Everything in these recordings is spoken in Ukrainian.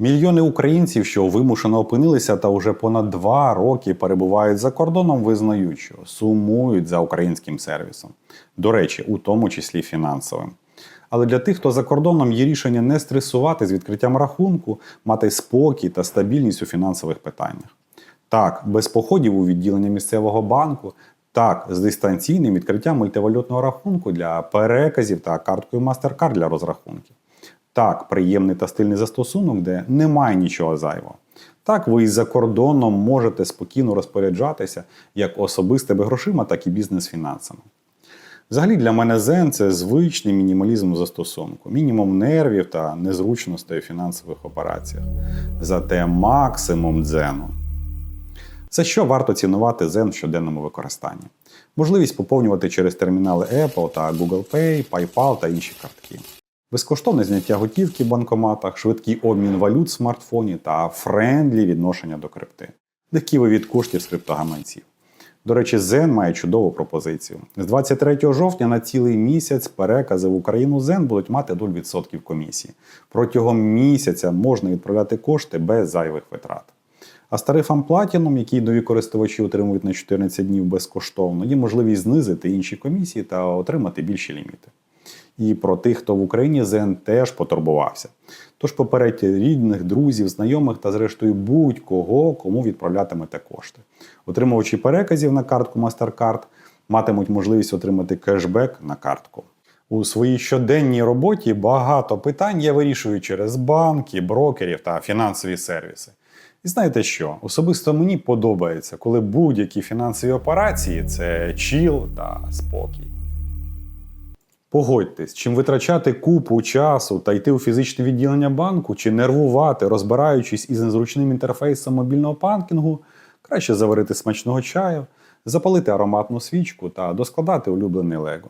Мільйони українців, що вимушено опинилися та вже понад два роки перебувають за кордоном, визнають, що сумують за українським сервісом. До речі, у тому числі фінансовим. Але для тих, хто за кордоном є рішення не стресувати з відкриттям рахунку, мати спокій та стабільність у фінансових питаннях. Так, без походів у відділення місцевого банку, так, з дистанційним відкриттям мультивалютного рахунку для переказів та карткою MasterCard для розрахунків. Так, приємний та стильний застосунок, де немає нічого зайвого. Так, ви із-за кордоном можете спокійно розпоряджатися як особистими грошима, так і бізнес-фінансами. Взагалі для мене Zen – це звичний мінімалізм застосунку, мінімум нервів та незручностей у фінансових операціях. Зате максимум дзену. За що варто цінувати Zen в щоденному використанні? Можливість поповнювати через термінали Apple та Google Pay, PayPal та інші картки. Безкоштовне зняття готівки в банкоматах, швидкий обмін валют в смартфоні та френдлі відношення до крипти. Легкий вивід коштів з криптогаманців. До речі, Zen має чудову пропозицію. З 23 жовтня на цілий місяць перекази в Україну Zen будуть мати 0% комісії. Протягом місяця можна відправляти кошти без зайвих витрат. А з тарифом Platinum, який нові користувачі отримують на 14 днів безкоштовно, є можливість знизити інші комісії та отримати більші ліміти. І про тих, хто в Україні Zen теж потурбувався. Тож попередьте рідних, друзів, знайомих та, зрештою, будь-кого, кому відправлятимете кошти. Отримувачі переказів на картку MasterCard матимуть можливість отримати кешбек на картку. У своїй щоденній роботі багато питань я вирішую через банки, брокерів та фінансові сервіси. І знаєте що? Особисто мені подобається, коли будь-які фінансові операції це чіл та спокій. Погодьтесь, чим витрачати купу часу та йти у фізичне відділення банку, чи нервувати, розбираючись із незручним інтерфейсом мобільного банкінгу, краще заварити смачного чаю, запалити ароматну свічку та доскладати улюблений лего.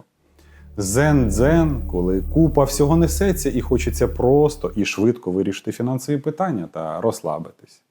Зен-дзен, коли купа всього несеться і хочеться просто і швидко вирішити фінансові питання та розслабитись.